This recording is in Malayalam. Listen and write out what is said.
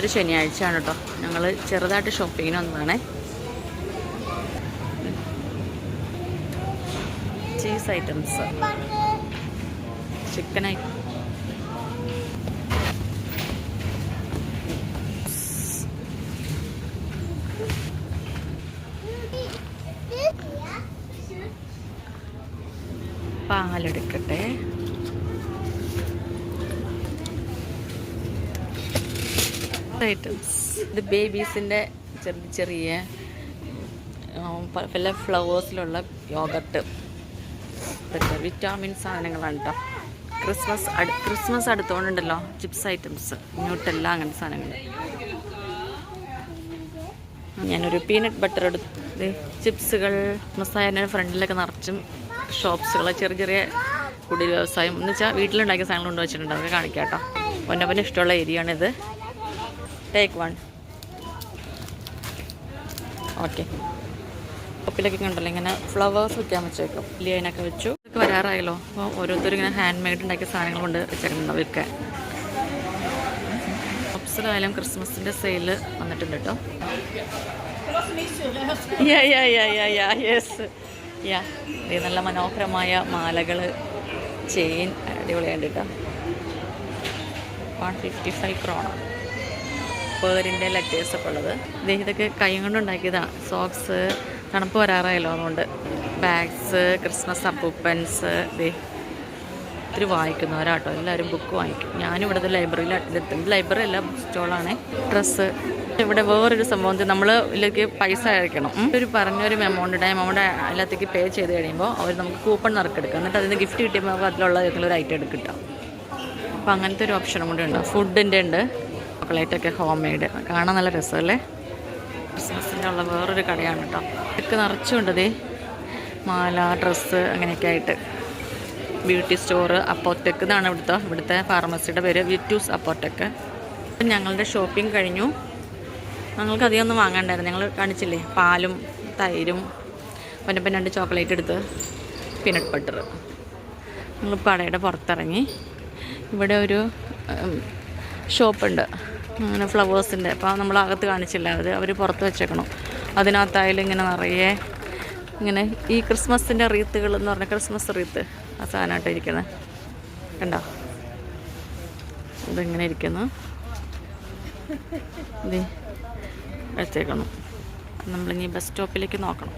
ഒരു ശനിയാഴ്ചയാണ് കേട്ടോ ഞങ്ങൾ ചെറുതായിട്ട് ഷോപ്പിങ്ങിന് വന്നതാണേ. ചീസ് ഐറ്റംസ് ചിക്കൻ പാലെടുക്കട്ടെ. ഐറ്റംസ് ഇത് ബേബീസിന്റെ ചെറിയ ചെറിയ പല ഫ്ലവേഴ്സിലുള്ള യോഗട്ട് ഇതൊക്കെ വിറ്റാമിൻ സാധനങ്ങളാണ് കേട്ടോ ക്രിസ്മസ് അടു ക്രിസ്മസ് അടുത്തോണ്ടുണ്ടല്ലോ ചിപ്സ് ഐറ്റംസ് ന്യൂട്ടെല്ലാം അങ്ങനത്തെ സാധനങ്ങൾ. ഞാനൊരു പീനട്ട് ബട്ടർ എടുത്ത് ചിപ്സുകൾ മസാലയുടെ ഫ്രണ്ടിലൊക്കെ നിറച്ചും ഷോപ്സുകൾ ചെറിയ ചെറിയ കുടിൽ വ്യവസായം. എന്ന് വെച്ചാൽ വീട്ടിലുണ്ടാക്കിയ സാധനങ്ങൾ കൊണ്ട് വെച്ചിട്ടുണ്ട്. അതൊക്കെ കാണിക്കാം കേട്ടോ പൊന്നപ്പന് ഇഷ്ടമുള്ള ഏരിയയാണിത്. ടേക്ക് വൺ ഓക്കെ ഷോപ്പിലൊക്കെ ഉണ്ടല്ലോ ഇങ്ങനെ ഫ്ലവേഴ്സ് വെക്കാൻ വെച്ചേക്കും. ലിയനൊക്കെ വെച്ചു. ഇതൊക്കെ വരാറായല്ലോ. അപ്പോൾ ഓരോരുത്തരും ഇങ്ങനെ ഹാൻഡ് മെയ്ഡ് ഉണ്ടാക്കിയ സാധനങ്ങൾ കൊണ്ട് വെച്ചേക്കുന്നുണ്ട് വിൽക്കാൻ ഒപ്സിലായാലും ക്രിസ്മസിന്റെ സെയിൽ വന്നിട്ടുണ്ട് കേട്ടോ യെസ് യാ ഇത് നല്ല മനോഹരമായ മാലകൾ ചെയിൻ അടിപൊളിയായിട്ട് കേട്ടോ വൺ ഫിഫ്റ്റി ഫൈവ് ക്രോണ പേരിന്റെ ലെറ്റേഴ്സ് ഒക്കെ ഉള്ളത്. ഇതൊക്കെ കൈ കൊണ്ട് ഉണ്ടാക്കിയതാണ് സോക്സ് തണുപ്പ് വരാറായല്ലോ അതുകൊണ്ട്. ബാഗ്സ് ക്രിസ്മസ് അപ്പൂപ്പൻസ് ദേ ഒത്തിരി വായിക്കുന്നവരാട്ടോ. എല്ലാവരും ബുക്ക് വാങ്ങിക്കും ഞാനും ഇവിടുത്തെ ലൈബ്രറിയിൽ ലൈബ്രറി അല്ല ബുക്ക് സ്റ്റോളാണ് ഡ്രസ്സ് ഇവിടെ വേറൊരു സംഭവം ഇത് നമ്മൾ ഇതിലേക്ക് പൈസ അയക്കണം. ഒരു പറഞ്ഞൊരു എമൗണ്ട് ഉണ്ട്. എമൗണ്ട് അതിനകത്തേക്ക് പേ ചെയ്ത് കഴിയുമ്പോൾ അവർ നമുക്ക് കൂപ്പൺ നറുക്കെടുക്കാം. എന്നിട്ട് അതിന് ഗിഫ്റ്റ് കിട്ടിയപ്പോൾ അതിലുള്ള ഏതെങ്കിലും ഒരു ഐറ്റം എടുക്കിട്ടാം അപ്പോൾ അങ്ങനത്തെ ഒരു ഓപ്ഷനും കൂടെ ഉണ്ട്. ഫുഡിന്റെ ഉണ്ട്. ചോക്ലേറ്റൊക്കെ ഹോം മെയ്ഡ് കാണാൻ നല്ല രസമല്ലേ? ക്രിസ്മസിന്റെ ഉള്ള വേറൊരു കടയാണ് കേട്ടോ. ഇതൊക്കെ നിറച്ചുണ്ട് ദേ. മാല ഡ്രസ്സ് അങ്ങനെയൊക്കെ ആയിട്ട്. ബ്യൂട്ടി സ്റ്റോർ അപ്പോടെക് ഇതാണ് ഇവിടുത്തെ. ഇവിടുത്തെ ഫാർമസിയുടെ പേര് വിറ്റൂസ് അപ്പോടെക് അപ്പം ഞങ്ങളുടെ ഷോപ്പിംഗ് കഴിഞ്ഞു. ഞങ്ങൾക്ക് അധികം ഒന്നും വാങ്ങണ്ടായിരുന്നു. ഞങ്ങൾ കാണിച്ചില്ലേ? പാലും തൈരും പിന്നെ രണ്ട് ചോക്ലേറ്റ് എടുത്ത് പീനട്ട് ബട്ടർ ഞങ്ങൾ കടയുടെ പുറത്തിറങ്ങി. ഇവിടെ ഒരു ഷോപ്പുണ്ട് അങ്ങനെ ഫ്ലവേഴ്സിന്റെ അപ്പോൾ നമ്മൾ അകത്ത് കാണിച്ചില്ല അത് അവർ പുറത്ത് വെച്ചേക്കണം. അതിനകത്തായാലും ഇങ്ങനെ നിറയെ ഇങ്ങനെ ഈ ക്രിസ്മസിന്റെ റീത്തുകൾ എന്ന് പറഞ്ഞാൽ ക്രിസ്മസ് റീത്ത് ആ സാധനമായിട്ട് ഇരിക്കുന്നത് കണ്ടോ? ഇതിങ്ങനെ ഇരിക്കുന്നു. വെച്ചേക്കണം. നമ്മളിനി ബസ് സ്റ്റോപ്പിലേക്ക് നോക്കണം.